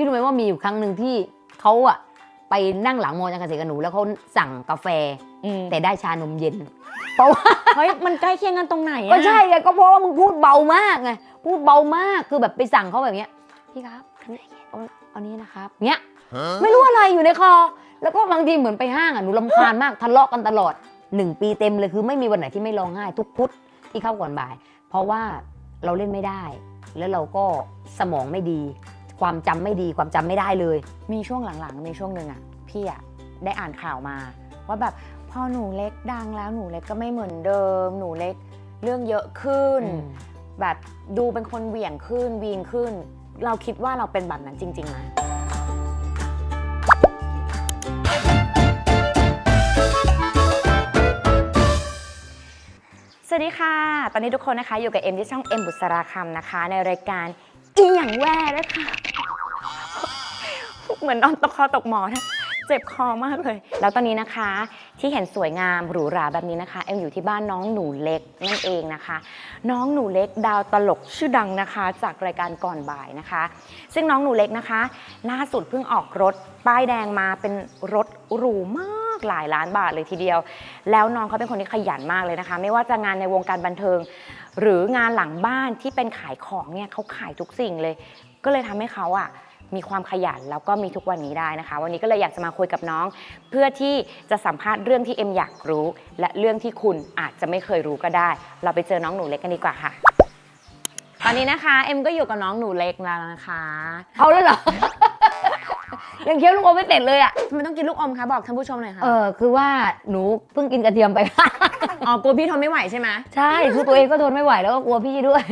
พี่รู้ไหมว่ามีอยู่ครั้งหนึ่งที่เขาอะไปนั่งหลังมอจังเกษตรกับหนูแล้วเขาสั่งกาแฟแต่ได้ชานมเย็น เพราะว่า เฮ้ยมันใกล้เคียงกันตรงไหนอะก็ใช่ไงก็เพราะว่ามึงพูดเบามากไงพูดเบามากคือแบบไปสั่งเขาแบบเนี้ยพี่ครับเอาเอานี้นะครับเนี้ยไม่รู้อะไรอยู่ในคอ แล้วก็บางทีเหมือนไปห้างอะ หนูลำคาญมาก ทะเลาะกันตลอดหนึ่งปีเต็มเลยคือไม่มีวันไหนที่ไม่ร้องไห้ทุกพุธที่เข้าก่อนบ่าย เพราะว่าเราเล่นไม่ได้ แล้วเราก็สมองไม่ดี ความจำไม่ดีความจำไม่ได้เลย มีช่วงหลังๆ มีช่วงหนึ่งอะพี่อะได้อ่านข่าวมา ว่าแบบพอหนูเล็กดังแล้วหนูเล็กก็ไม่เหมือนเดิม หนูเล็กเรื่องเยอะขึ้นแบบดูเป็นคนเหวี่ยงขึ้นวีนขึ้น เราคิดว่าเราเป็นแบบนั้นจริงๆไหมสวัสดีค่ะ ตอนนี้ทุกคนนะคะอยู่กับเอ็มที่ช่องเอ็มบุษราคำนะคะ ในรายการ อีหยังแว่นะคะเหมือนนอนตกคอตกหมอนอะเจ็บคอมากเลย แล้วตอนนี้นะคะที่เห็นสวยงามหรูหราแบบนี้นะคะเอ็มอยู่ที่บ้านน้องหนูเล็กนั่นเองนะคะ น้องหนูเล็กดาวตลกชื่อดังนะคะ จากรายการก่อนบ่ายนะคะ ซึ่งน้องหนูเล็กนะคะ ล่าสุดเพิ่งออกรถป้ายแดงมาเป็นรถหรูมากหลายล้านบาทเลยทีเดียว แล้วน้องเขาเป็นคนที่ขยันมากเลยนะคะ ไม่ว่าจะงานในวงการบันเทิง หรืองานหลังบ้านที่เป็นขายของเนี่ยเขาขายทุกสิ่งเลย ก็เลยทำให้เขาอะมีความขยันแล้วก็มีทุกวันนี้ได้นะคะ วันนี้ก็เลยอยากจะมาคุยกับน้อง เพื่อที่จะสัมภาษณ์เรื่องที่เอ็มอยากรู้ และเรื่องที่คุณอาจจะไม่เคยรู้ก็ได้ เราไปเจอน้องหนูเล็กกันดีกว่าค่ะ ตอนนี้นะคะเอ็มก็อยู่กับน้องหนูเล็กแล้วนะคะเอาแล้วเหรอ ยังเคี้ยวลูกอมไม่เสร็จเลยอะทำไมต้องกินลูกอมคะบอกท่านผู้ชมหน่อยค่ะเออคือว่าหนูเพิ่งกินกระเทียมไปอ๋อกลัวพี่ทนไม่ไหวใช่ไหมใช่คือตัวเองก็ทนไม่ไหวแล้วก็กลัวพี่ด้วย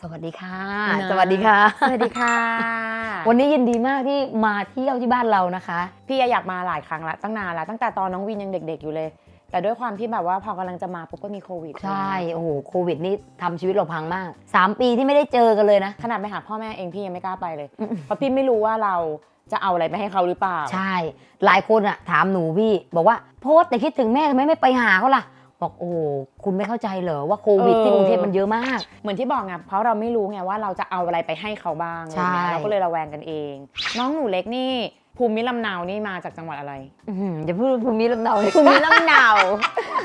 สวัสดีค่ะ สวัสดีค่ะ สวัสดีค่ะ วันนี้ยินดีมากที่มาเที่ยวที่บ้านเรานะคะ พี่อยากมาหลายครั้งละตั้งนานละตั้งแต่ตอนน้องวินยังเด็ก ๆอยู่เลย แต่ด้วยความที่แบบว่าพอกำลังจะมาปุ๊บก็มีโควิดใช่ โอ้โห โควิดนี่ทำชีวิตเราพังมาก 3 ปีที่ไม่ได้เจอกันเลยนะ ขนาดไปหาพ่อแม่เองพี่ยังไม่กล้าไปเลยอืมเพราะพี่ไม่รู้ว่าเราจะเอาอะไรไปให้เขาหรือเปล่า ใช่ หลายคนอะถามหนูพี่ บอกว่าโพสต์แต่คิดถึงแม่ทำไมไม่ไปหาเขาล่ะ บอกโอ้โหคุณไม่เข้าใจเหรอว่าโควิดเออที่กรุงเทพมันเยอะมาก เหมือนที่บอกไงเพราะเราไม่รู้ไงว่าเราจะเอาอะไรไปให้เขาบ้างอะไรเงี้ยใช่ เราก็เลยระแวงกันเอง น้องหนูเล็กนี่ ภูมิลำเนานี่มาจากจังหวัดอะไร อื้อหืออย่าพูดภูมิลำเนาเลยภูมิลำเนา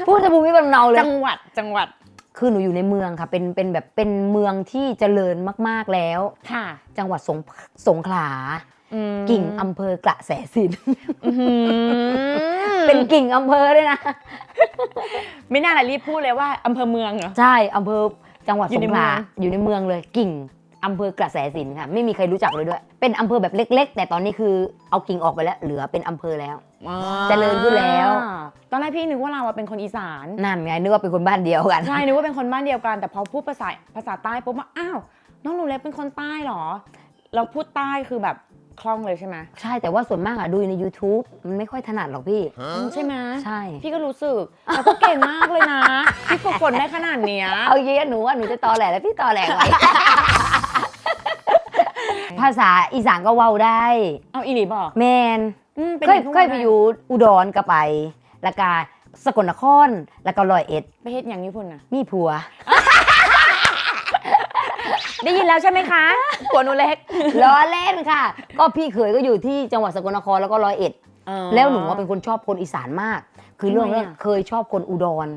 พูดจะภูมิลำเนาเลย จังหวัดจังหวัดคือหนูอยู่ในเมืองค่ะ เป็นเป็นแบบเป็นเมืองที่เจริญมากๆแล้ว ค่ะจังหวัดสงสงขลา อืมกิ่งอำเภอกระแสสินอื้อหือเป็นกิ่งอำเภอด้วยนะ ไม่น่าละรีบพูดเลยว่าอำเภอเมืองเหรอ ใช่อำเภอจังหวัดอยู่สในงขลาเมือง อยู่ในเมืองเลยกิ่ง อำเภอกระแสสินค่ะไม่มีใครรู้จักเลยด้วย เป็นอำเภอแบบเล็ก ๆ แต่ตอนนี้คือเอากิ่งออกไปแล้ว เหลือเป็นอำเภอแล้วเจริญขึ้นแล้ว ตอนแรกพี่นึกว่าเราอะเป็นคนอีสาน นั่นไงนึกว่าเป็นคนบ้านเดียวกัน ใช่ นึกว่าเป็นคนบ้านเดียวกัน แต่พอพูดภาษาภาษาใต้ปุ๊บว่าอ้าว น้องหนูเล็กเป็นคนใต้เหรอ เราพูดใต้คือแบบคล่องเลยใช่ไหมใช่แต่ว่าส่วนมากอะดูใน YouTube มันไม่ค่อยถนัดหรอกพี่ใช่ไหมใช่ พี่ก็รู้สึกแล้วก็เก่งมากเลยนะ พี่ฝึกฝนได้ขนาดเนี้ย เอาเยอะหนูว่าหนูจะตอแหลแล้วพี่ตอแหลไว้ ภาษาอีสานก็เว้าได้เอาอีหลีบอกแมนอืมป็นเคยงทุกเคยไปอยู่อุดรก็ไป แล้วก็สกลนครแล้วก็ร้อยเอ็ด ไปเฮ็ดอย่างญี่ปุ่นนะมีผัว ได้ยินแล้วใช่ไหมคะผัวหนูเล็กล้อเล่นค่ะ ก็พี่เคยก็อยู่ที่จังหวัดสกลนครแล้วก็ร้อยเอ็ด แล้วหนูว่าเป็นคนชอบคนอีสานมาก คือเรื่องทำไมอะ เรื่องเคยชอบคนอุดร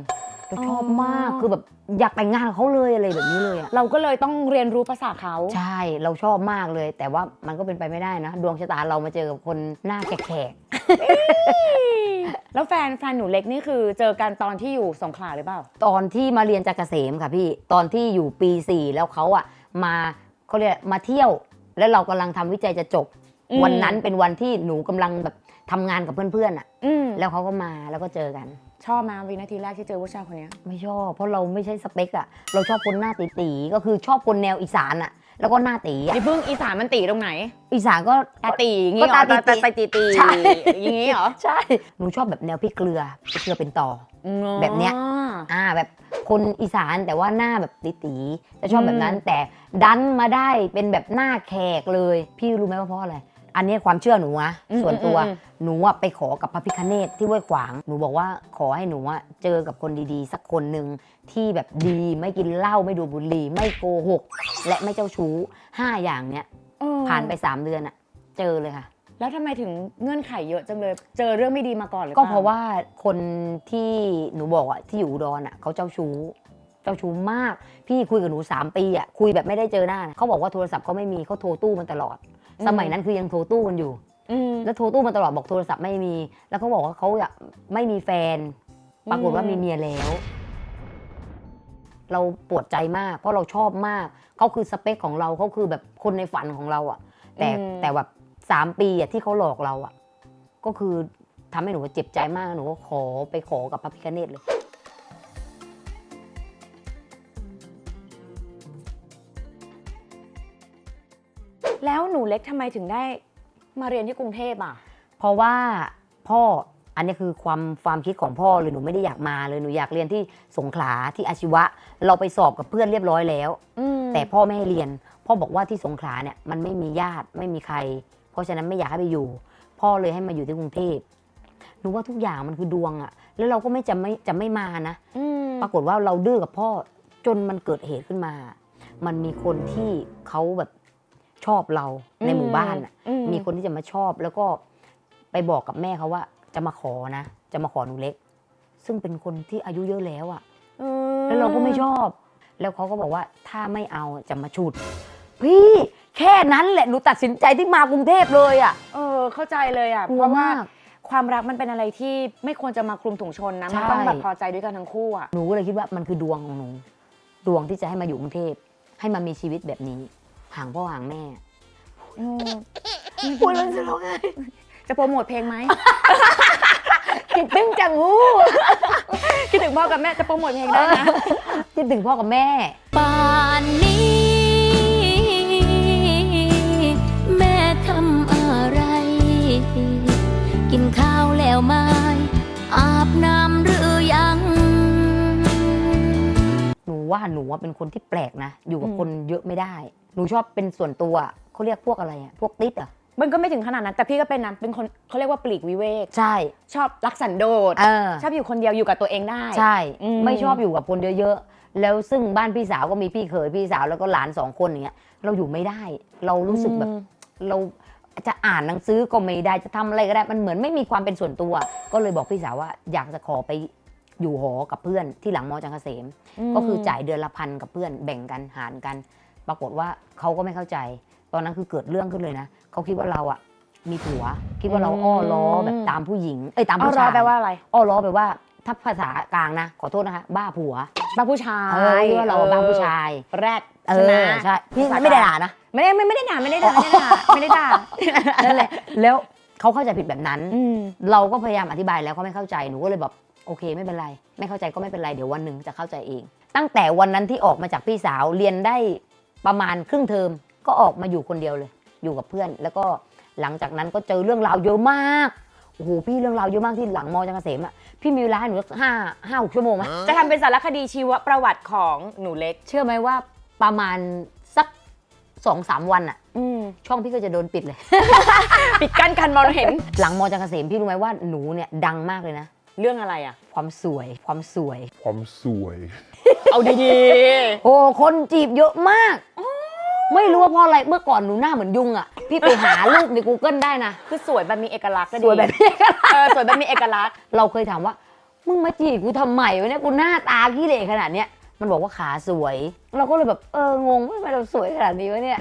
เราชอบอ๋อมากคือแบบอยากแต่งงานกับเขาเลยอะไรแบบนี้เลยอะเราก็เลยต้องเรียนรู้ภาษาเขา ใช่เราชอบมากเลย แต่ว่ามันก็เป็นไปไม่ได้นะ ดวงชะตาเรามาเจอกับคนหน้าแขกแล้วแฟนแฟนหนูเล็กนี่คือเจอกันตอนที่อยู่สงขลาหรือเปล่า ๆตอนที่มาเรียนจากเกษมค่ะพี่ตอนที่อยู่ปี 4 แล้วเขาอะมาเขาเรียกมาเที่ยว แล้วเรากำลังทำวิจัยจะจบ อืม วันนั้นเป็นวันที่หนูกำลังแบบทำงานกับเพื่อนๆอะอืมแล้วเขาก็มาแล้วก็เจอกัน ชอบมาวินาทีแรกที่เจอผู้ชายคนเนี้ยไม่ชอบเพราะเราไม่ใช่สเปคอะเราชอบคนหน้าตีๆก็คือชอบคนแนวอีสานอะแล้วก็หน้าตีอะนี่เพิ่งอีสานมันตีตรงไหนอีสานก็ ตาตีอย่างงี้เหรอก็ตาตี ตาตาตีตีใช่อย่างงี้เหรอใช่หนูชอบแบบแนวพี่เกลือพี่เกลือเป็นต่อ แบบเนี้ยอ๋ออ่าแบบคนอีสานแต่ว่าหน้าแบบตีๆจะชอบอืมแบบนั้นแต่ดันมาได้เป็นแบบหน้าแขกเลย พี่รู้ไหมว่าเพราะอะไร อันนี้ความเชื่อหนูนะส่วนตัวอืม หนูอะไปขอกับพระพิคเนตที่ห้วยขวางหนูบอกว่าขอให้หนูอะเจอกับคนดีๆ สักคนหนึ่งที่แบบดีไม่กินเหล้าไม่ดูดบุหรี่ไม่โกหก และไม่เจ้าชู้ห้าอย่างเนี้ยเออผ่านไป3เดือนอะเจอเลยค่ะ แล้วทำไมถึงเงื่อนไขเยอะจังเลย เจอเรื่องไม่ดีมาก่อนหรือก็ปล่เพราะว่าคนที่หนูบอกอะที่อยู่อุดรอะเขาเจ้าชู้ เจ้าชู้มาก พี่คุยกับหนู 3 ปีอะคุยแบบไม่ได้เจอหน้านะเขาบอกว่าโทรศัพท์เขาไม่มีเขาโทรตู้มันตลอด สมัยนั้นคือยังโทรตู้กันอยู่อืมแล้วโทรตู้มันตลอดบอกโทรศัพท์ไม่มี แล้วเขาบอกว่าเขาอยากไม่มีแฟน ปรากฏว่าอืมมีเมียแล้ว เราปวดใจมาก เพราะเราชอบมากเขาคือสเปคของเราเขาคือแบบคนในฝันของเราอะแต่แต่แบบสามปีอะที่เขาหลอกเราอะก็คือทำให้หนูเจ็บใจมากหนูก็ขอไปขอกับพระพิฆเนศเลย หนูเล็กทำไมถึงได้มาเรียนที่กรุงเทพอะ เพราะว่าพ่ออันนี้คือความความคิดของพ่อเลยหนูไม่ได้อยากมาเลยหนูอยากเรียนที่สงขลาที่อาชีวะ เราไปสอบกับเพื่อนเรียบร้อยแล้วแต่พ่อไม่ให้เรียน พ่อบอกว่าที่สงขลาเนี่ยมันไม่มีญาติไม่มีใคร เพราะฉะนั้นไม่อยากให้ไปอยู่ พ่อเลยให้มาอยู่ที่กรุงเทพหนูว่าทุกอย่างมันคือดวงอะแล้วเราก็ไม่จะไม่จะไม่มานะ อืมปรากฏว่าเราดื้อกับพ่อจนมันเกิดเหตุขึ้นมา มันมีคนที่เขาแบบ ชอบเราในหมู่บ้านอะอืมีคนที่จะมาชอบแล้วก็ไปบอกกับแม่เขาว่า จะมาขอนะ จะมาขอหนูเล็ก ซึ่งเป็นคนที่อายุเยอะแล้วอะอืมแล้วเราก็ไม่ชอบ แล้วเขาก็บอกว่าถ้าไม่เอาจะมาฉุด พี่แค่นั้นแหละหนูตัดสินใจที่มากรุงเทพเลยอะเออ เข้าใจเลยอะกลัเพวราะว่ามากความรักมันเป็นอะไรที่ไม่ควรจะมาคลุมถุงชนนะมันใช่ต้องแบบพอใจด้วยกันทั้งคู่อะหนูก็เลยคิดว่ามันคือดวงของหนู ดวงที่จะให้มาอยู่กรุงเทพให้มามีชีวิตแบบนี้ ห่างพ่อห่างแม่พูดแล้วจะร้องไห้จะโปรโมทเพลงไหม คิดถึงจังหูคิดถึงพ่อกับแม่จะโปรโมทเพลงได้นะ คิดถึงพ่อกับแม่ ป่านนี้ แม่ทำอะไร กินข้าวแล้วไหมอาบน้ำหรือยังหนู ว่าหนูว่าเป็นคนที่แปลกนะ อยู่กับอืมคนเยอะไม่ได้ หนูชอบเป็นส่วนตัวเขาเรียกพวกอะไรอะพวกติดอะมันก็ไม่ถึงขนาดนั้น แต่พี่ก็เป็นนะเป็นคนเขาเรียกว่าปลีกวิเวกใช่ ชอบรักสันโดษเออชอบอยู่คนเดียวอยู่กับตัวเองได้ ใช่อืมไม่ชอบอยู่กับคนเยอะๆแล้วซึ่งบ้านพี่สาวก็มีพี่เขยพี่สาวแล้วก็หลานสองคนอย่างเงี้ยเราอยู่ไม่ได้ เรารู้สึกแบบอืมเราจะอ่านหนังสือก็ไม่ได้จะทำอะไรก็ได้มันเหมือนไม่มีความเป็นส่วนตัว ก็เลยบอกพี่สาวว่าอยากจะขอไป อยู่หอกับเพื่อนที่หลังมอจังเกษม ก็คือจ่ายเดือนละพันกับเพื่อนแบ่งกันหารกัน ปรากฏว่าเขาก็ไม่เข้าใจ ตอนนั้นคือเกิดเรื่องขึ้นเลยนะเขาคิดว่าเราอะมีผัว คิดว่าเราอ้อล้อแบบตามผู้หญิงเอ้ยตามเอาผู้รอชายแปลว่าอะไรอ้อล้อแปลว่าถ้าภาษากลางนะขอโทษนะคะ บ้าผัวบ้าผู้ชายเออเรียกว่าเราบ้าผู้ชาย แรดเอใช่ไหมอใช่พี่ภาษากลางไม่ได้ด่านะไม่ได้ไม่ไม่ได้ด่าไม่ได้ด่าไม่ได้ด่าไม่ได้ด่านั่นแหละแล้วเขาเข้าใจผิดแบบนั้นอืมเราก็พยายามอธิบายแล้วเขาไม่เข้าใจหนูก็เลยแบบ โอเคไม่เป็นไร ไม่เข้าใจก็ไม่เป็นไรเดี๋ยววันหนึ่งจะเข้าใจเอง ตั้งแต่วันนั้นที่ออกมาจากพี่สาวเรียนได้ประมาณครึ่งเทอมก็ออกมาอยู่คนเดียวเลย อยู่กับเพื่อน แล้วก็หลังจากนั้นก็เจอเรื่องราวเยอะมากโอ้โหพี่เรื่องราวเยอะมากที่หลังมอจังเกษมอะพี่มีเวลาให้หนูสักห้าห้าหกชั่วโมงไหมจะทำเป็นสารคดีชีวประวัติของหนูเล็ก เชื่อไหมว่าประมาณสักสองสามวันอะอืมช่องพี่ก็จะโดนปิดเลย ปิดกั้นการมองเห็น หลังมอจังเกษมพี่รู้ไหมว่าหนูเนี่ยดังมากเลยนะ เรื่องอะไรอะความสวย ความสวย ความสวย เอาดีโอ้คนจีบเยอะมาก ไม่รู้ว่าเพราะอะไรเมื่อก่อนหนูหน้าเหมือนยุงอะ พี่ไปหารูปใน Google ได้นะ ๆ คือสวยแบบมีเอกลักษณ์ก็ดีสวยแบบนี้ เออสวยแบบมีเอกลักษณ์ เราเคยถามว่า มึงมาจีบกูทำไมวะเนี่ยกูหน้าตาขี้เหร่ขนาดเนี้ยมันบอกว่าขาสวย เราก็เลยแบบเอองงว่าทำไมเราสวยขนาดนี้วะเนี่ย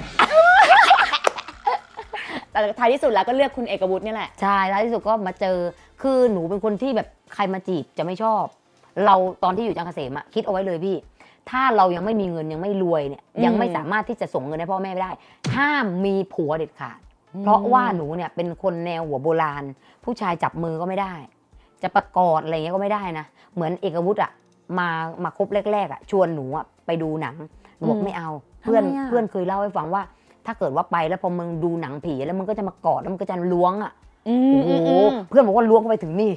แต่ท้ายที่สุดแล้วก็เลือกคุณเอกวุฒิเนี่ยแหละ ใช่แล้วที่สุดก็มาเจอคือหนูเป็นคนที่แบบ ใครมาจีบจะไม่ชอบ เราตอนที่อยู่จังเกษมอะคิดเอาไว้เลยพี่ ถ้าเรายังไม่มีเงินยังไม่รวยเนี่ยอืมยังไม่สามารถที่จะส่งเงินให้พ่อแม่ไม่ได้ ห้ามมีผัวเด็ดขาด เพราะว่าหนูเนี่ยเป็นคนแนวหัวโบราณ ผู้ชายจับมือก็ไม่ได้ จะประกอดอะไรเงี้ยก็ไม่ได้นะ เหมือนเอกวุฒิอะมามาคบแรกๆอะชวนหนูอะไปดูหนังหนูบอกอืมไม่เอา เพื่อนทำไมอะ เพื่อนเคยเล่าให้ฟังว่า ถ้าเกิดว่าไปแล้วพอมึงดูหนังผีแล้วมึงก็จะมากอดแล้วมึงก็จะล้วงอะอืโอ้มโหอืมเพื่อนบอกว่าล้วงเข้าไปถึงนี่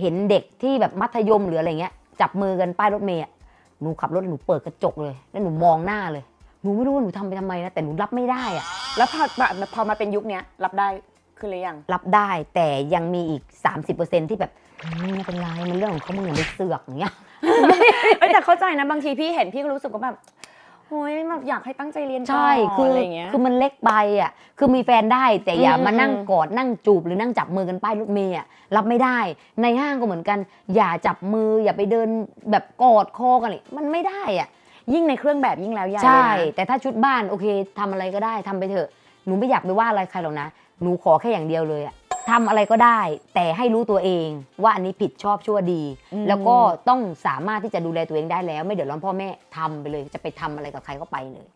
เห็นเด็กที่แบบมัธยมหรืออะไรเงี้ย จับมือกันป้ายรถเมย์อะหนูขับรถหนูเปิดกระจกเลย แล้วหนูมองหน้าเลย หนูไม่รู้ว่าหนูทำไปทำไมนะแต่หนูรับไม่ได้อะแล้วพอแบบพอมาเป็นยุคเนี้ยรับได้คือหรือยังรับได้แต่ยังมีอีก 30%ที่แบบเฮ้ยไม่เป็นไรมันเรื่องของเขามึงอย่าไปเสือกอย่างเงี้ย เอ้ยแต่เข้าใจนะบางทีพี่เห็นพี่ก็รู้สึกว่าแบบ โอ้ยแบบอยากให้ตั้งใจเรียนก่นใช่คืออะไรอย่างเงี้ย คือมันเล็กไปอะคือมีแฟนได้แต่อย่าอืมมานั่งอืมกอดนั่งจูบหรือนั่งจับมือกันป้ายรถเมย์อะรับไม่ได้ ในห้างก็เหมือนกัน อย่าจับมืออย่าไปเดินแบบกอดคอกันเลยมันไม่ได้อะ ยิ่งในเครื่องแบบยิ่งแล้วใหญ่ใช่เลยนะแต่ถ้าชุดบ้านโอเคทำอะไรก็ได้ทำไปเถอะ หนูไม่อยากไปว่าอะไรใครหรอกนะ หนูขอแค่อย่างเดียวเลยอะ ทำอะไรก็ได้ แต่ให้รู้ตัวเองว่าอันนี้ผิดชอบชั่วดี อืม แล้วก็ต้องสามารถที่จะดูแลตัวเองได้แล้ว ไม่เดือดร้อนพ่อแม่ทำไปเลย จะไปทำอะไรกับใครก็ไปเลย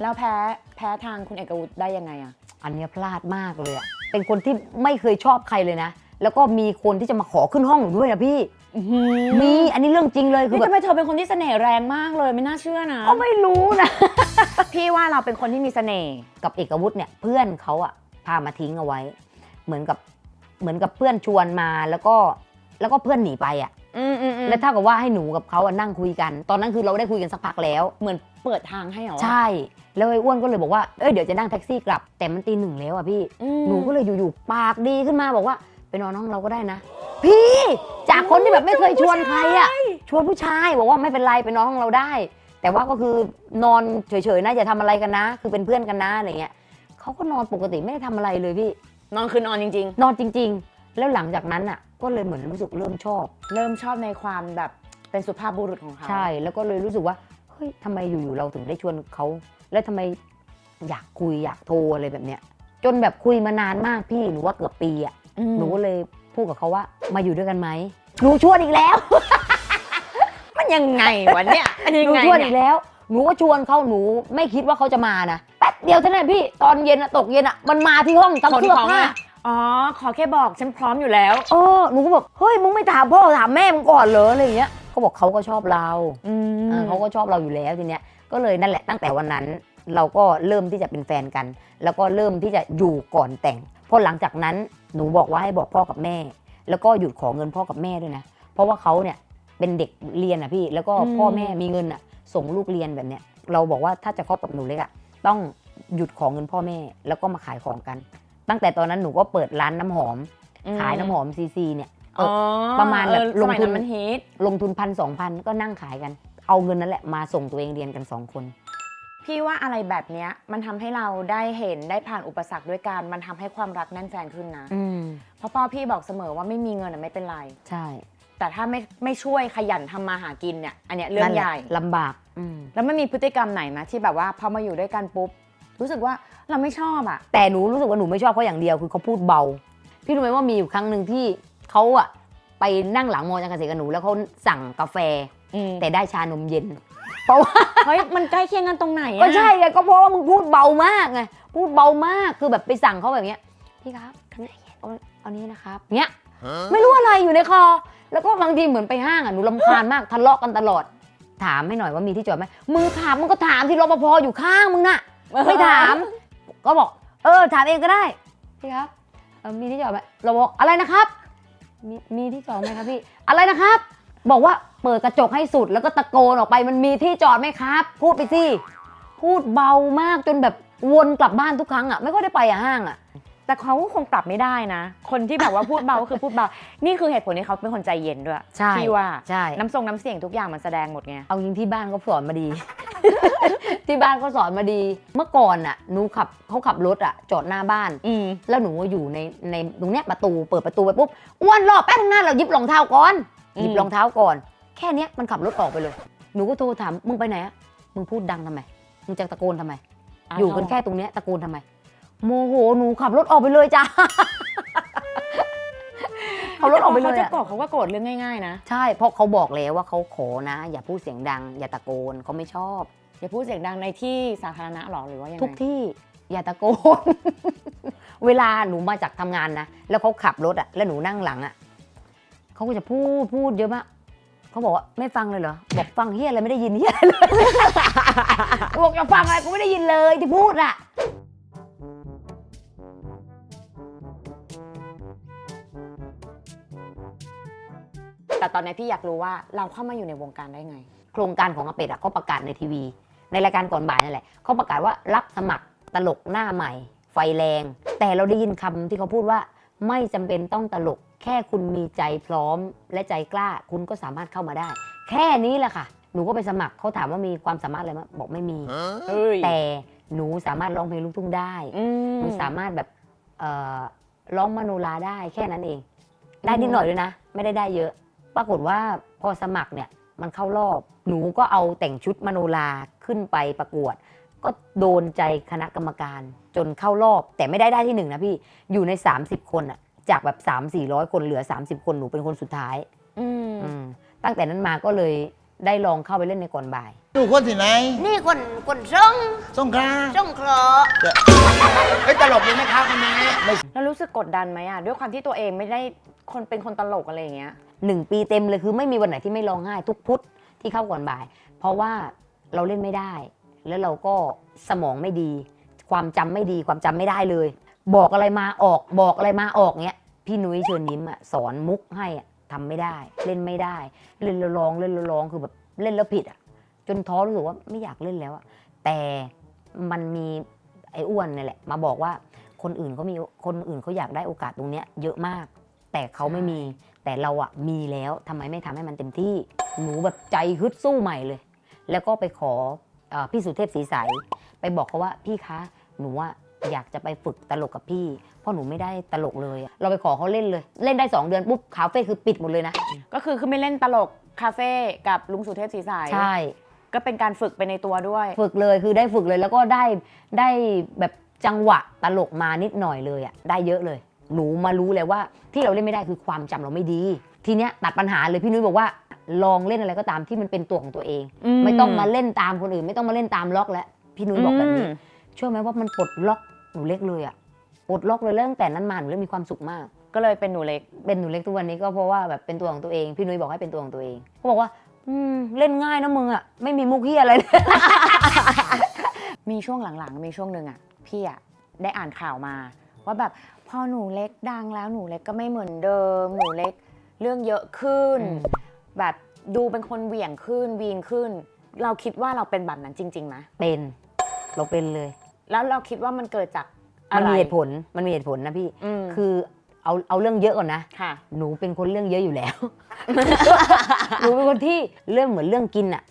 แล้วแพ้แพ้ทางคุณเอกวุฒิได้ยังไงอะอันเนี้ยพลาดมากเลยอะเป็นคนที่ไม่เคยชอบใครเลยนะ แล้วก็มีคนที่จะมาขอขึ้นห้องหนูด้วยนะพี่มีอันนี้เรื่องจริงเลยคือนี่แบทำบไมเธอเป็นคนที่เสน่ห์แรงมากเลยไม่น่าเชื่อนะ ก็ไม่รู้นะ พี่ว่าเราเป็นคนที่มีเสน่ห์กับเอกวุฒิเนี่ยเพื่อนเขาอะพามาทิ้งเอาไว้ เหมือนกับเหมือนกับเพื่อนชวนมาแล้วก็แล้วก็เพื่อนหนีไปอะอืมอืมอืมแล้วเท่ากับว่าให้หนูกับเขาอะนั่งคุยกัน ตอนนั้นคือเราได้คุยกันสักพักแล้ว เหมือนเปิดทางให้เหรอใช่ แล้วไอ้อ้วนก็เลยบอกว่า เอ้ยเดี๋ยวจะนั่งแท็กซี่กลับ แต่มันตีหนึ่งแล้วอะพี่ อืมหนูก็เลยอยู่ๆ ปากดีขึ้นมาบอกว่า ไปนอนห้องเราก็ได้นะ พี่ จากคนที่แบบไม่เคยชวนใครอะชวนผู้ชายบอกว่าไม่เป็นไรไปนอนห้องเราได้ แต่ว่าก็คือนอนเฉยๆนะอย่าทำอะไรกันนะ คือเป็นเพื่อนกันนะอะไรเงี้ยเขาก็นอนปกติไม่ได้ทำอะไรเลยพี่ นอนคือนอนจริง นอนจริง ๆ แล้วหลังจากนั้นอะ ก็เลยเหมือนรู้สึกเริ่มชอบ ๆ เริ่มชอบในความแบบเป็นสุภาพบุรุษของเขาใช่ แล้วก็เลยรู้สึกว่าเฮ้ยทำไมอยู่ๆเราถึงได้ชวนเขา แล้วทำไมอยากคุยอยากโทรอะไรแบบเนี้ย จนแบบคุยมานานมากพี่หนูว่าเกือบปีอะอืมหนูก็เลย พูดกับเขาว่ามาอยู่ด้วยกันไหมหนูชวนอีกแล้ว มันยังไงวะเนี่ยอันนี้หนูไงชวนเนี่อียกแล้ว หนูก็ชวนเขาหนูไม่คิดว่าเขาจะมานะแป๊บเดียวเท่านั้นพี่ตอนเย็นอะตกเย็นอะมันมาที่ห้องทั้งขนเสื้อของผ้าอะอ๋อ ขอแค่บอกฉันพร้อมอยู่แล้ว เออหนูก็บอกเฮ้ยมึงไม่ถามพ่อถามแม่มึงก่อนเหรออะไรอย่างเงี้ยเขาบอกเขาก็ชอบเราอืเออเขาก็ชอบเราอยู่แล้วทีเนี้ยก็เลยนั่นแหละตั้งแต่วันนั้น เราก็เริ่มที่จะเป็นแฟนกัน แล้วก็เริ่มที่จะอยู่ก่อนแต่งพอหลังจากนั้น หนูบอกว่าให้บอกพ่อกับแม่ แล้วก็หยุดขอเงินพ่อกับแม่ด้วยนะ เพราะว่าเขาเนี่ยเป็นเด็กเรียนอะพี่ แล้วก็พ่อแม่มีเงินอะ ส่งลูกเรียนแบบเนี้ย เราบอกว่าถ้าจะคบกับหนูเล็กอะต้องหยุดขอเงินพ่อแม่ แล้วก็มาขายของกัน ตั้งแต่ตอนนั้นหนูก็เปิดร้านน้ำหอม ขายน้ำหอมซีซีเนี่ยอ๋อประมาณแบบเออลงทุนสมัยมันฮิตลงทุนพันสองพันก็นั่งขายกัน เอาเงินนั่นแหละมาส่งตัวเองเรียนกันสองคน พี่ว่าอะไรแบบเนี้ยมันทำให้เราได้เห็นได้ผ่านอุปสรรคด้วยกันมันทำให้ความรักแน่นแฟนขึ้นนะ อืมเพราะพ่อพี่บอกเสมอว่าไม่มีเงินอะไม่เป็นไร ใช่แต่ถ้าไม่ไม่ช่วยขยันทำมาหากินเนี่ยอันเนี้ยเรื่องนั่นแหใหละญ่ลำบากอืมแล้วไม่มีพฤติกรรมไหนนะที่แบบว่าพอมาอยู่ด้วยกันปุ๊บ รู้สึกว่าเราไม่ชอบอะแต่หนูรู้สึกว่าหนูไม่ชอบเขาอย่างเดียวคือเขาพูดเบา พี่รู้ไหมว่ามีอยู่ครั้งหนึ่งที่เขาอะไปนั่งหลังมอจังเกษตรกับหนูแล้วเขาสั่งกาแฟ แต่ได้ชานมเย็น เพราะว่าเฮ้ยมันใกล้เคียงกันตรงไหนอะก็ใช่ไงก็เพราะว่ามึงพูดเบามากไงพูดเบามากคือแบบไปสั่งเขาแบบเนี้ยพี่ครับเอาเอานี้นะครับเนี้ยไม่รู้อะไรอยู่ในคอ แล้วก็บางทีเหมือนไปห้างอะหนูลำคาญมากทะเลาะกันตลอด ถามให้หน่อยว่ามีที่จอดไหมมึงถามมึงก็ถามที่รปภอยู่ข้างมึงน่ะไม่ถาม ก็บอก เออ ถามเองก็ได้พี่ครับเอ่อมีที่จอดไหมเราบอกอะไรนะครับ มีมีที่จอดไหมครับพี่ อะไรนะครับ บอกว่า เปิดกระจกให้สุดแล้วก็ตะโกนออกไปมันมีที่จอดไหมครับ พูดไปสิ พูดเบามากจนแบบวนกลับบ้านทุกครั้งอะไม่ค่อยได้ไปอะห้างอะ แต่เขาก็คงปรับไม่ได้นะ คนที่แบบว่าพูดเบาก็คือพูดเบา นี่คือเหตุผลที่เขาเป็นคนใจเย็นด้วยใช่พี่ว่าใช่ น้ำทรงน้ำเสียงทุกอย่างมันแสดงหมดไง เอาจริงที่บ้านก็สอนมาดี ที่บ้านก็สอนมาดี เมื่อก่อนอะหนูขับเขาขับรถอะ จอดหน้าบ้าน อืม แล้วหนูอยู่ในในตรงเนี้ยประตูเปิดประตูไปปุ๊บอ้วนรอบแป๊บนึงนะเราหยิบรองเท้าก่อนอืม หยิบรองเท้าก่อน แค่เนี้ยมันขับรถออกไปเลย หนูก็โทรถามมึงไปไหนอะมึงพูดดังทำไม มึงจะตะโกนทำไม อยู่กันแค่ตรงเนี้ยตะโกนทำไม โมโหหนูขับรถออกไปเลยจ้าขับรถออกไปเลยเขาจะอะโกรธเขาก็โกรธเรื่องง่ายๆนะ ใช่เพราะเขาบอกแล้วว่าเขาขอนะ อย่าพูดเสียงดัง อย่าตะโกนเขาไม่ชอบ อย่าพูดเสียงดังในที่สาธารณะหรอหรือว่ายังไงทุกที่อย่าตะโกน เวลาหนูมาจากทำงานนะ แล้วเขาขับรถอะแล้วหนูนั่งหลังอะเขาก็จะพูดพูดเยอะมาก เขาบอกว่าไม่ฟังเลยเหรอ บอกฟังเฮียอะไรไม่ได้ยินเฮียอะไรเลยบอกจะฟังอะไรกูไม่ได้ยินเลยที่พูดอะแต่ตอนนี้พี่อยากรู้ว่าเราเข้ามาอยู่ในวงการได้ไง โครงการของอาเป็ดอะเขาประกาศในทีวี ในรายการก่อนบ่ายนั่นแหละเขาประกาศว่ารับสมัครตลกหน้าใหม่ ไฟแรง แต่เราได้ยินคำที่เขาพูดว่าไม่จำเป็นต้องตลก แค่คุณมีใจพร้อมและใจกล้า คุณก็สามารถเข้ามาได้ แค่นี้แหละค่ะ หนูก็ไปสมัครเขาถามว่ามีความสามารถอะไรไหมบอกไม่มีเอ้ยแต่หนูสามารถร้องเพลงลูกทุ่งได้ อืมหนูสามารถแบบเอ่อร้องมโนราได้แค่นั้นเอง ได้นิดหน่อยด้วยนะ ไม่ได้ได้เยอะ ปรากฏว่าพอสมัครเนี่ยมันเข้ารอบ หนูก็เอาแต่งชุดมโนราขึ้นไปประกวด ก็โดนใจคณะกรรมการจนเข้ารอบ แต่ไม่ได้ได้ที่หนึ่งนะพี่ อยู่ใน 30 คนอะ จากแบบ3 4 0 0 คนเหลือ 30 คนหนูเป็นคนสุดท้ายอืมอืมตั้งแต่นั้นมาก็เลยได้ลองเข้าไปเล่นในก่อนบ่าย ดูคนที่ไหนนี่คนคนส่งสงขลาส่งเคราะเฮ้ยตลกดีไหมครับคนนี้ไม่แล้วรู้สึกกดดันไหมอะ ด้วยความที่ตัวเองไม่ได้คนเป็นคนตลกอะไรอย่างเงี้ย หนึ่งปีเต็มเลยคือไม่มีวันไหนที่ไม่ร้องไห้ทุกพุธที่เข้าก่อนบ่าย เพราะว่าเราเล่นไม่ได้ แล้วเราก็สมองไม่ดี ความจำไม่ดีความจำไม่ได้เลย บอกอะไรมาออกบอกอะไรมาออกเนี้ยพี่นุ้ยเชิญยิ้มอะสอนมุกให้อะทำไม่ได้ เล่นไม่ได้ เล่นแล้วร้องเล่นแล้วร้องคือแบบเล่นแล้วผิดอะจนท้อรู้สึกว่าไม่อยากเล่นแล้วอะแต่มันมีไอ้อ้วนนี่แหละ มาบอกว่าคนอื่นเขามีคนอื่นเขาอยากได้โอกาสตรงเนี้ยเยอะมาก แต่เขาไม่มีแต่เราอะมีแล้วทำไมไม่ทำให้มันเต็มที่หนูแบบใจฮึดสู้ใหม่เลย แล้วก็ไปขอเออพี่สุเทพศรีใสไปบอกเขาว่าพี่คะหนูอะ อยากจะไปฝึกตลกกับพี่เพราะหนูไม่ได้ตลกเลยอะเราไปขอเขาเล่นเลย เล่นได้ 2 เดือนปุ๊บคาเฟ่คือปิดหมดเลยนะ ก็คือคือไม่เล่นตลกคาเฟ่กับลุงสุเทพศรีสายใช่ ก็เป็นการฝึกไปในตัวด้วย ฝึกเลยคือได้ฝึกเลยแล้วก็ได้ได้แบบจังหวะตลกมานิดหน่อยเลยอะได้เยอะเลย หนูมารู้เลยว่าที่เราเล่นไม่ได้คือความจำเราไม่ดี ทีเนี้ยตัดปัญหาเลยพี่นุ้ยบอกว่า ลองเล่นอะไรก็ตามที่มันเป็นตัวของตัวเอง ไม่ต้องมาเล่นตามคนอื่น ไม่ต้องมาเล่นตามล็อกแล้วพี่นุ้ยบอกแบบนี้ เชื่อไหมว่ามันปลดล็อก หนูเล็กเลยอะปลดล็อกเลยแล้วตั้งแต่นั้นมาหนูเริ่มมีความสุขมาก ก็เลยเป็นหนูเล็ก เป็นหนูเล็กทุกวันนี้ก็เพราะว่าแบบเป็นตัวของตัวเองพี่นุ้ยบอกให้เป็นตัวของตัวเองเขาบอกว่า อืมเล่นง่ายนะมึงอะไม่มีมุกเฮียอะไรเลย มีช่วงหลังๆ มีช่วงหนึ่งอะพี่อะได้อ่านข่าวมา ว่าแบบพอหนูเล็กดังแล้วหนูเล็กก็ไม่เหมือนเดิม หนูเล็กเรื่องเยอะขึ้น อืม แบบดูเป็นคนเหวี่ยงขึ้นวีนขึ้น เราคิดว่าเราเป็นแบบนั้นจริงๆไหมเป็นเราเป็นเลย แล้วเราคิดว่ามันเกิดจากอะ มันไรมีเหตุผลมันมีเหตุผลนะพี่อืมคือเอาเอาเรื่องเยอะก่อนนะค่ะ หนูเป็นคนเรื่องเยอะอยู่แล้ว หนูเป็นคนที่เรื่องเหมือนเรื่องกินอะ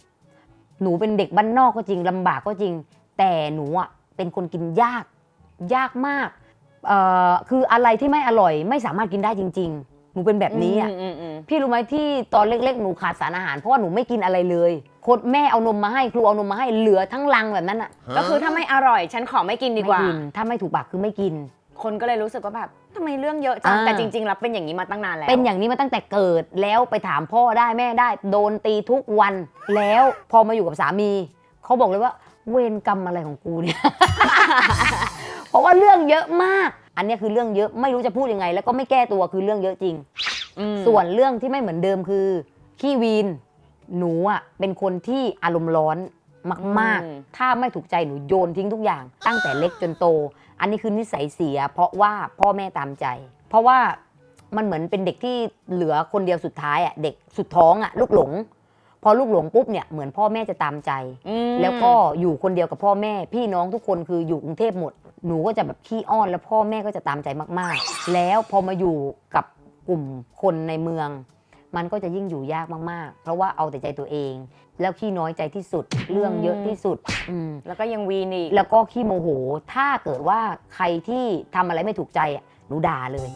หนูเป็นเด็กบ้านนอกก็จริงลำบากก็จริง แต่หนูอะเป็นคนกินยาก ยากมากเอ่อคืออะไรที่ไม่อร่อยไม่สามารถกินได้จริง ๆ หนูเป็นแบบนี้อะอืมอืมพี่รู้ไหมที่ตอนเล็กๆ หนูขาดสารอาหาร เพราะว่าหนูไม่กินอะไรเลยโคตรแม่เอานมมาให้ครูเอานมมาให้เหลือทั้งลังแบบนั้นอะก็คือถ้าไม่อร่อยฉันขอไม่กินดีกว่าไม่นถ้าไม่ถูกปากคือไม่กิน คนก็เลยรู้สึกว่าแบบทำไมเรื่องเยอะจังอ่าแต่จริงๆแล้วเป็นอย่างนี้มาตั้งนานแล้ว เป็นอย่างนี้มาตั้งแต่เกิดแล้วไปถามพ่อได้แม่ได้ โดนตีทุกวัน แล้วพอมาอยู่กับสามีเขาบอกเลยว่าเวรกรรมอะไรของกูเนี่ย เพราะว่าเรื่องเยอะมาก อันเนี้ยคือเรื่องเยอะไม่รู้จะพูดยังไง แล้วก็ไม่แก้ตัวคือเรื่องเยอะจริงอืมส่วนเรื่องที่ไม่เหมือนเดิมคือขี้วีนหนูอะเป็นคนที่อารมณ์ร้อนมากอืมๆถ้าไม่ถูกใจหนูโยนทิ้งทุกอย่าง ตั้งแต่เล็กจนโต อันนี้คือนิสัยเสีย เพราะว่าพ่อแม่ตามใจ เพราะว่ามันเหมือนเป็นเด็กที่เหลือคนเดียวสุดท้ายอะเด็กสุดท้องอะลูกหลง พอลูกหลงปุ๊บเนี่ยเหมือนพ่อแม่จะตามใจอืมแล้วก็อยู่คนเดียวกับพ่อแม่ พี่น้องทุกคนคืออยู่กรุงเทพหมด หนูก็จะแบบขี้อ้อนแล้วพ่อแม่ก็จะตามใจมากๆ แล้วพอมาอยู่กับกลุ่มคนในเมือง มันก็จะยิ่งอยู่ยากมากๆ เพราะว่าเอาแต่ใจตัวเอง แล้วขี้น้อยใจที่สุดเรื่องเยอะที่สุดอืมแล้วก็ยังวีนอีกแล้วก็ขี้โมโห ถ้าเกิดว่าใครที่ทำอะไรไม่ถูกใจอะหนูด่าเลย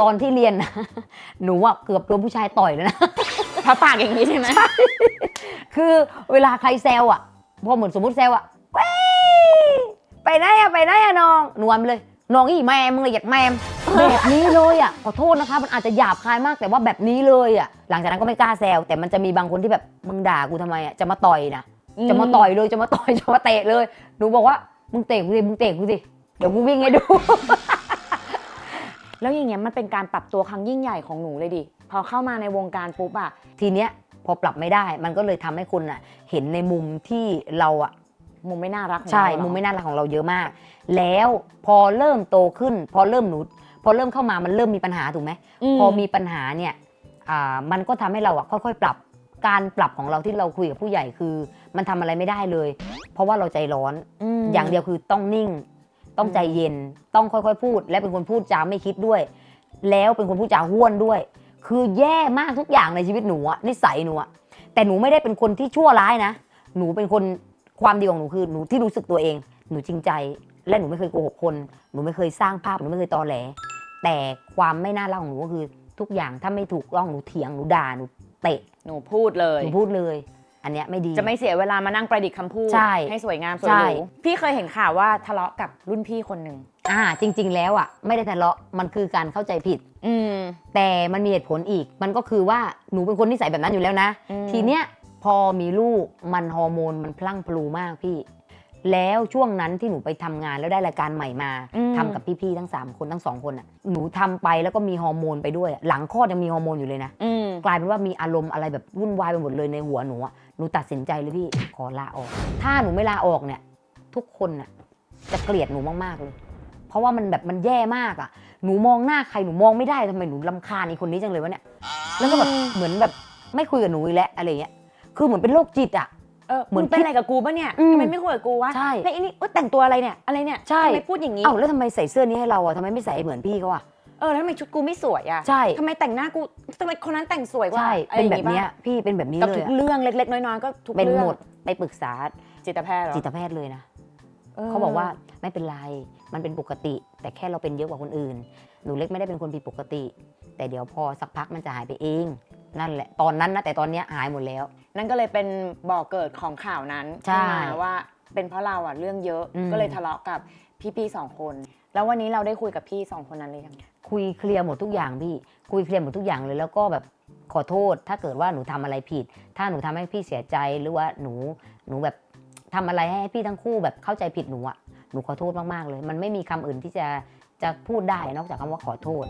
ตอนที่เรียนนะ หนูอะเกือบโดนผู้ชายต่อยแล้วนะ พระปากอย่างนี้ใช่ไหมคือเวลาใครแซวอะ พอเหมือนสมมติแซวอะเว้ยไปไหนอะไปไหนอะน้องหนวมเลยน้องอีแม่มึงเลยอยากแมมแบบนี้เลยอะขอโทษนะคะ มันอาจจะหยาบคายมากแต่ว่าแบบนี้เลยอะ หลังจากนั้นก็ไม่กล้าแซวแต่มันจะมีบางคนที่แบบมึงด่ากูทำไมอะจะมาต่อยนะจะมาต่อยเลยจะมาต่อยจะมาเตะเลยหนูบอกว่ามึงเตะกูสิมึงเตะกูสิเดี๋ยวกูวิ่งให้ดู แล้วอย่างเงี้ยมันเป็นการปรับตัวครั้งยิ่งใหญ่ของหนูเลยดิ พอเข้ามาในวงการปุ๊บอะทีเนี้ยพอปรับไม่ได้ มันก็เลยทำให้คุณอะเห็นในมุมที่เราอะมุมไม่น่ารักของใช่เราเหรอมุมไม่น่ารักของเราเยอะมาก แล้วพอเริ่มโตขึ้น พอเริ่มหนูพอเริ่มเข้ามามันเริ่มมีปัญหาถูกไหมมพอมีปัญหาเนี่ยอ่ามันก็ทำให้เราอะค่อยๆ ปรับการปรับของเราที่เราคุยกับผู้ใหญ่คือ มันทำอะไรไม่ได้เลย เพราะว่าเราใจร้อนมอย่างเดียวคือต้องนิ่ง ต้องใจเย็นต้องค่อยๆ พูด และเป็นคนพูดจาไม่คิดด้วย แล้วเป็นคนพูดจาห้วนด้วย คือแย่มากทุกอย่างในชีวิตหนูอะนิสัยหนูอะแต่หนูไม่ได้เป็นคนที่ชั่วร้ายนะ หนูเป็นคนความดีของหนูคือหนูที่รู้สึกตัวเอง หนูจริงใจ และหนูไม่เคยโกหกคน หนูไม่เคยสร้างภาพ หนูไม่เคยตอแหล แต่ความไม่น่ารักของหนูก็คือทุกอย่างถ้าไม่ถูกต้องหนูเถียงหนูด่าหนูเตะหนูพูดเลย หนูพูดเลย อันเนี้ยไม่ดี จะไม่เสียเวลามานั่งประดิษฐ์คำพูดใช่สวยงามสวยใช่หรูพี่เคยเห็นข่าวว่าทะเลาะกับรุ่นพี่คนหนึ่ง อ่าจริง ๆ แล้วอะ ไม่ได้ทะเลาะมันคือการเข้าใจผิด อืม แต่มันมีเหตุผลอีก มันก็คือว่าหนูเป็นคนนิสัยแบบนั้นอยู่แล้วนะ อืม ทีเนี้ยพอมีลูกมันฮอร์โมนมันพลั่งพลูมากพี่ แล้วช่วงนั้นที่หนูไปทำงานแล้วได้รายการใหม่มาอืม ทำกับพี่ๆทั้ง3คนทั้งสองคนอะหนูทำไปแล้วก็มีฮอร์โมนไปด้วยหลังคลอดยังมีฮอร์โมนอยู่เลยนะ อืม กลายเป็นว่ามีอารมณ์อะไรแบบวุ่นวายไปหมดเลยในหัวหนูอะหนูตัดสินใจเลยพี่ขอลาออก ถ้าหนูไม่ลาออกเนี่ย ทุกคนน่ะจะเกลียดหนูมากๆเลย เพราะว่ามันแบบมันแย่มากอะหนูมองหน้าใครหนูมองไม่ได้ทำไมหนูลำคาญอีคนนี้จังเลยวะเนี่ย แล้วก็แบบเหมือนแบบไม่คุยกับหนูอีกแล้วอะไรเงี้ย คือเหมือนเป็นโรคจิตอะเออเหมือนงเป็นอะไรกับกูปะเนี่ยอืมทำไมไม่คุยกับกูวะใช่แล้วอันนี้เอ้ยแต่งตัวอะไรเนี่ย อะไรเนี่ยใช่ ทำไมพูดอย่างนี้ เอ้าแล้วทำไมใส่เสื้อนี้ให้เราอะทำไมไม่ใส่เหมือนพี่เขาอะเออแล้วทำไมชุดกูไม่สวยอะใช่ ทำไมแต่งหน้ากูทำไมคนนั้นแต่งสวยกว่าใช่ อะไรเป็นอย่างแบบงี้เนี้ยปะพี่เป็นแบบนี้กับเลยทุกอะเรื่องเล็กๆน้อยๆก็ทุกเป็นเรื่องหมดไปปรึกษาจิตแพทย์เหรอจิตแพทย์เลยนะ เขาบอกว่าไม่เป็นไร มันเป็นปกติ แต่แค่เราเป็นเยอะกว่าคนอื่น หนูเล็กไม่ได้เป็นคนผิดปกติ แต่เดี๋ยวพอสักพักมันจะหายไปเอง นั่นแหละ ตอนนั้นนะแต่ตอนเนี้ยหายหมดแล้ว นั่นก็เลยเป็นบ่อกเกิดของข่าวนั้นใช่ขึ้นมาว่าเป็นเพราะเราอะเรื่องเยอะอืม ก็เลยทะเลาะกับพี่ๆสองคน แล้ววันนี้เราได้คุยกับพี่สองคนนั้นหรือยังคุยเคลียร์หมดทุกอย่างพี่ คุยเคลียร์หมดทุกอย่างเลย แล้วก็แบบขอโทษ ถ้าเกิดว่าหนูทำอะไรผิด ถ้าหนูทำให้พี่เสียใจหรือว่าหนูหนูแบบ ทำอะไรให้พี่ทั้งคู่แบบเข้าใจผิดหนูอะหนูขอโทษมากๆเลย มันไม่มีคำอื่นที่จะจะพูดได้นอกจากคำว่าขอโทษ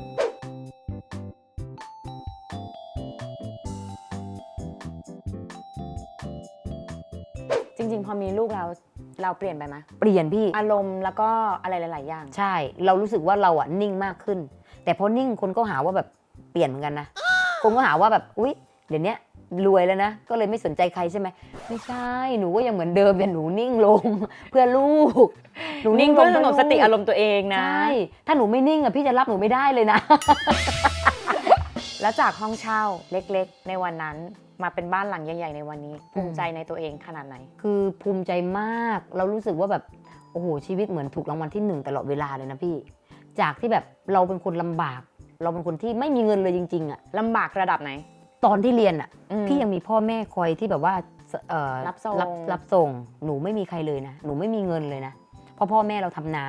จริง ๆ พอมีลูกเราเราเปลี่ยนไปไหมเปลี่ยนพี่อารมณ์แล้วก็อะไรหลาย ๆ อย่าง ใช่ เรารู้สึกว่าเราอะนิ่งมากขึ้น แต่พอนิ่งคนก็หาว่าแบบเปลี่ยนเหมือนกันนะคนก็หาว่าแบบอุ๊ยเดี๋ยวนี้ รวยแล้วนะ ก็เลยไม่สนใจใครใช่ไหมไม่ใช่ หนูก็ยังเหมือนเดิมแต่หนูนิ่งลง เพื่อลูก หนูนิ่งลเพื่อสงบลูกสติอารมณ์ตัวเองนะ ใช่ ถ้าหนูไม่นิ่งอะพี่จะรับหนูไม่ได้เลยนะ แล้วจากห้องเช่าเล็กๆ ในวันนั้นมาเป็นบ้านหลังใหญ่ๆในวันนี้ ภูมิใจในตัวเองขนาดไหน คือภูมิใจมาก เรารู้สึกว่าแบบโอ้โหชีวิตเหมือนถูกรางวัลที่หนึ่งตลอดเวลาเลยนะพี่ จากที่แบบเราเป็นคนลำบาก เราเป็นคนที่ไม่มีเงินเลยจริง ๆอะลำบากระดับไหน ตอนที่เรียนอะอืม พี่ยังมีพ่อแม่คอยที่แบบว่าเอ่อรับส่ง รับรับส่ง หนูไม่มีใครเลยนะ หนูไม่มีเงินเลยนะ เพราะพ่อแม่เราทำนา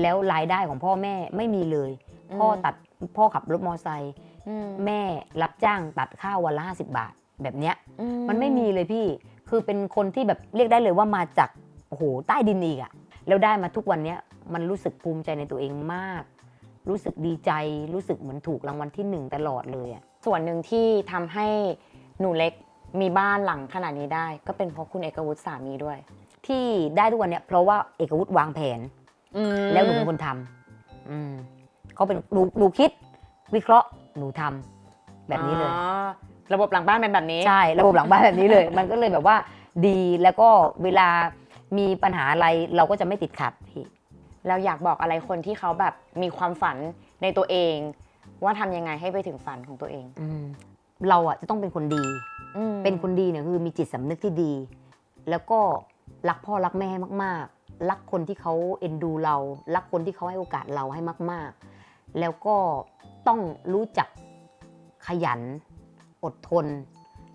แล้วรายได้ของพ่อแม่ไม่มีเลย พ่อตัดพ่อขับรถมอเตอร์ไซค์อืมแม่รับจ้างตัดข้าววันละห้าสิบาท แบบเนี้ย อืมันไม่มีเลยพี่ คือเป็นคนที่แบบเรียกได้เลยว่ามาจากโอ้โหใต้ดินอีกอะแล้วได้มาทุกวันเนี้ยมันรู้สึกภูมิใจในตัวเองมาก รู้สึกดีใจ รู้สึกเหมือนถูกรางวัลที่หนึ่งตลอดเลยอะ ส่วนหนึ่งที่ทำให้หนูเล็กมีบ้านหลังขนาดนี้ได้ ก็เป็นเพราะคุณเอกวุฒิสามีด้วย ที่ได้ทุกวันเนี้ยเพราะว่าเอกวุฒิวางแผนแล้วหนูเป็นคนทำอืมเขาเป็นหนูหนูคิด วิเคราะห์หนูทำแบบนี้เลย อ๋อระบบหลังบ้านเป็นแบบนี้ ใช่ ระบบหลังบ้านแบบนี้เลย มันก็เลยแบบว่าดีแล้วก็เวลามีปัญหาอะไรเราก็จะไม่ติดขัดพี่แล้วอยากบอกอะไรคนที่เขาแบบมีความฝันในตัวเอง ว่าทำยังไงให้ไปถึงฝันของตัวเองอืมเราอะจะต้องเป็นคนดีอืมเป็นคนดีเนี่ยคือมีจิตสำนึกที่ดี แล้วก็รักพ่อรักแม่ให้มาก ๆ รักคนที่เขาเอ็นดูเรา รักคนที่เขาให้โอกาสเราให้มาก ๆ แล้วก็ต้องรู้จักขยัน อดทน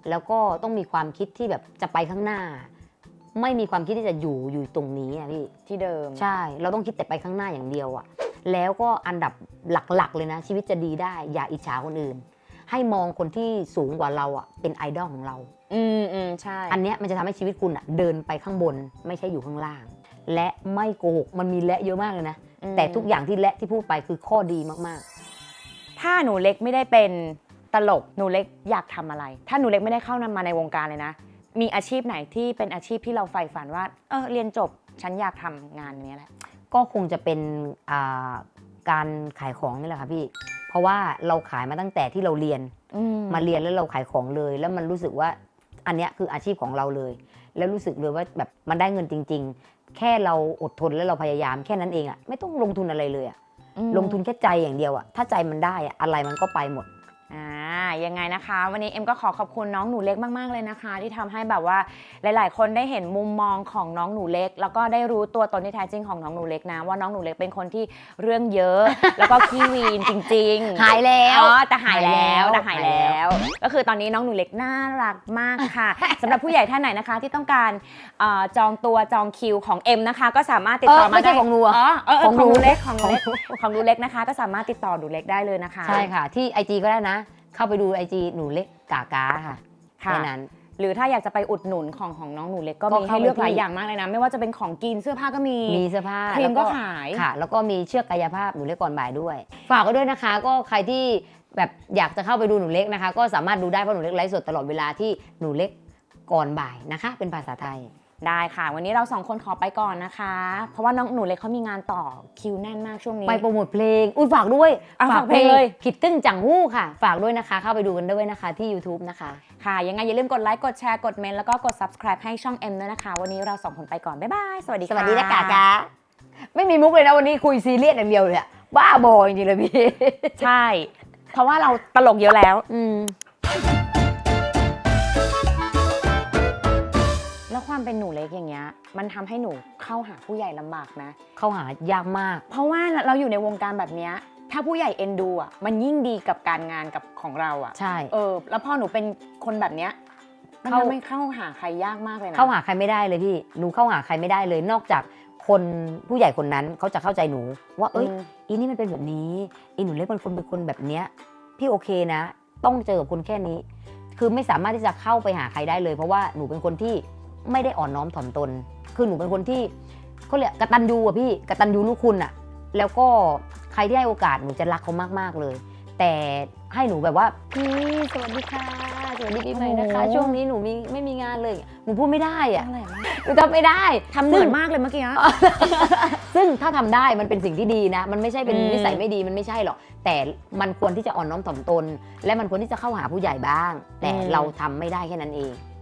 แล้วก็ต้องมีความคิดที่แบบจะไปข้างหน้า ไม่มีความคิดที่จะอยู่อยู่ตรงนี้อะพี่ที่เดิม ใช่ เราต้องคิดแต่ไปข้างหน้าอย่างเดียวอะ แล้วก็อันดับหลักๆ เลยนะ ชีวิตจะดีได้ อย่าอิจฉาคนอื่น ให้มองคนที่สูงกว่าเราอะเป็นไอดอลของเรา อืมอืมใช่ อันเนี้ยมันจะทำให้ชีวิตคุณอะเดินไปข้างบนไม่ใช่อยู่ข้างล่าง และไม่โกหกมันมีและเยอะมากเลยนะ อืม แต่ทุกอย่างที่และที่พูดไปคือข้อดีมากถ้าหนูเล็กไม่ได้เป็นตลกหนูเล็กอยากทำอะไร ถ้าหนูเล็กไม่ได้เข้ามาในวงการเลยนะ มีอาชีพไหนที่เป็นอาชีพที่เราใฝ่ฝันว่า เออเรียนจบฉันอยากทำงานนี้แหละๆ ก็คงจะเป็นอ่าการขายของนี่แหละค่ะพี่ เพราะว่าเราขายมาตั้งแต่ที่เราเรียนอืมมาเรียนแล้วเราขายของเลย แล้วมันรู้สึกว่าอันเนี้ยคืออาชีพของเราเลย แล้วรู้สึกเลยว่าแบบมันได้เงินจริง ๆ แค่เราอดทนแล้วเราพยายามแค่นั้นเองอะไม่ต้องลงทุนอะไรเลยอะอืมลงทุนแค่ใจอย่างเดียวอะถ้าใจมันได้อะอะไรมันก็ไปหมดอ่า ยังไงนะคะ วันนี้เอ็มก็ขอขอบคุณน้องหนูเล็กมากๆเลยนะคะ ที่ทำให้แบบว่าหลาย ๆ คนได้เห็นมุมมองของน้องหนูเล็ก แล้วก็ได้รู้ตัวตนที่แท้จริงของน้องหนูเล็กนะ ว่าน้องหนูเล็กเป็นคนที่เรื่องเยอะ แล้วก็ขี้วีนจริง ๆ หายแล้วอ๋อแต่หายแล้วหายแล้วแต่หายแล้ว ก็คือตอนนี้น้องหนูเล็กน่ารักมากค่ะสำหรับผู้ใหญ่ท่านไหนนะคะที่ต้องการเอ่อจองตัวจองคิวของเอ็มนะคะ ก็สามารถติดต่อเออมาไม่ใช่ด้ของหนูอะอ๋อเออเออของขหนูองหนูเล็กของหนูเล็กของหนูเล็กนะคะ ก็สามารถติดต่อหนูเล็กได้เลยนะคะ ใช่ค่ะ ที่ IG ก็ได้นะ เข้าไปดู IG หนูเล็กกากาค่ะค่ะแค่นั้น หรือถ้าอยากจะไปอุดหนุนของของน้องหนูเล็กก็ก็มีเข้าให้เลือกไปที่ หลายอย่างมากเลยนะ ไม่ว่าจะเป็นของกินเสื้อผ้าก็มี มีเสื้อผ้าครีมแล้วก็ขาย ค่ะ แล้วก็มีเชือกกายภาพหนูเล็กก่อนบ่ายด้วย ฝากไว้ด้วยนะคะ ก็ใครที่แบบอยากจะเข้าไปดูหนูเล็กนะคะ ก็สามารถดูได้เพราะหนูเล็กไลฟ์สดตลอดเวลาที่หนูเล็กก่อนบ่ายนะคะ เป็นภาษาไทย ได้ค่ะ วันนี้เราสองคนขอไปก่อนนะคะ เพราะว่าน้องหนูเล็กเขามีงานต่อคิวแน่นมากช่วงนี้ ไปโปรโมทเพลง อุ้ยฝากด้วย อะฝากเพลงเลยผิดตึ้งจังหู้ค่ะ ฝากด้วยนะคะ เข้าไปดูกันด้วยนะคะที่ YouTube นะคะ ค่ะ ยังไงอย่าลืมกดไลค์กดแชร์กดเมนต์แล้วก็กด subscribe ให้ช่อง M ด้วยนะคะ วันนี้เราสองคนไปก่อน บ๊ายบาย สวัสดีสค่ะ วัสดีนะกากาไม่มีมุกเลยนะวันนี้คุยซีเรียสอย่างเดียวเลยอะบ้าบอจริงๆเลยพี่ ใช่ เพราะว่าเราตลกเยอะแล้ว อืม ความเป็นหนูเล็กอย่างเงี้ย มันทำให้หนูเข้าหาผู้ใหญ่ลำบากนะ เข้าหายากมาก เพราะว่าเราอยู่ในวงการแบบเนี้ยถ้าผู้ใหญ่เอ็นดูอะมันยิ่งดีกับการงานกับของเราอะใช่ เออ แล้วพอหนูเป็นคนแบบเนี้ยมันเข้า ทำให้เข้าหาใครยากมากเลยนะเข้าหาใครไม่ได้เลยพี่หนูเข้าหาใครไม่ได้เลย นอกจากคนผู้ใหญ่คนนั้นเขาจะเข้าใจหนู ว่าเอ้ยม อีนี่มันเป็นแบบนี้อีหนูเล็กมันคนเป็นคนแบบเนี้ยพี่โอเคนะ ต้องเจอกับคนแค่นี้ คือไม่สามารถที่จะเข้าไปหาใครได้เลย เพราะว่าหนูเป็นคนที่ ไม่ได้อ่อนน้อมถ่อมตน คือหนูเป็นคนที่เขาเรียกกตัญญูอะพี่กตัญญูลูกคุณอะแล้วก็ใครที่ให้โอกาสหนูจะรักเขามากๆเลย แต่ให้หนูแบบว่าพี่สวัสดีค่ะสวัสดีปีใหม่นะคะโอ้โหช่วงนี้หนูมีไม่มีงานเลยหนูพูดไม่ได้อะอะไรวะหนูทำไม่ได้ทำเหมือนมากเลยเมื่อกี้อะซึ่งถ้าทำได้มันเป็นสิ่งที่ดีนะ มันไม่ใช่เป็นอืมนิสัยไม่ดีมันไม่ใช่หรอก แต่มันควรที่จะอ่อนน้อมถ่อมตน และมันควรที่จะเข้าหาผู้ใหญ่บ้าง แต่เราทำไม่ได้แค่นั้นเอง